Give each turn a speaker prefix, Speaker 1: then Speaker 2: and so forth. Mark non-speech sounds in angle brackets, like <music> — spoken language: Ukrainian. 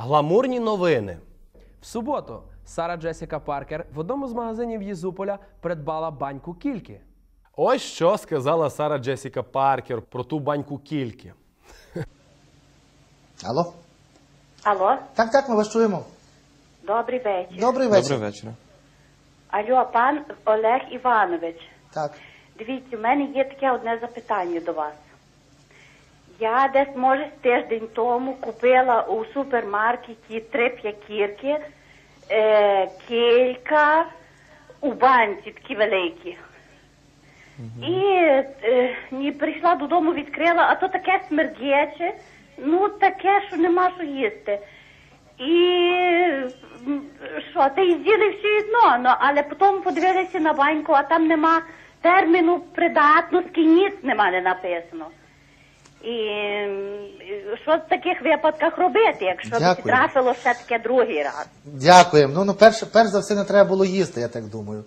Speaker 1: Гламурні новини.
Speaker 2: В суботу Сара Джесіка Паркер в одному з магазинів Єзуполя придбала баньку кільки.
Speaker 1: Ось що сказала Сара Джесіка Паркер про ту баньку кільки. <laughs>
Speaker 3: Алло?
Speaker 4: Алло,
Speaker 3: Так, так, ми вас чуємо.
Speaker 4: добрий вечір.
Speaker 3: Добрий вечір.
Speaker 5: Добрий вечір.
Speaker 4: Алло, пан Олег Іванович.
Speaker 3: Так.
Speaker 4: Дивіться, в мене є таке одне запитання до вас. Я десь, може, тиждень тому купила у супермаркеті три п'ятірки, е, кілька у банці такі великі. І е, ні, прийшла додому, відкрила, а то таке смердяче, ну таке, що нема що їсти. І що, й з'їли всі одно, ну, але потім подивилися на баньку, а там нема терміну придатності, ніц нема не написано. І що в таких випадках робити, якщо
Speaker 3: Дякую.
Speaker 4: трапило ще таке другий раз?
Speaker 3: Дякуємо. Ну, ну перш, перш за все не треба було їсти, я так думаю.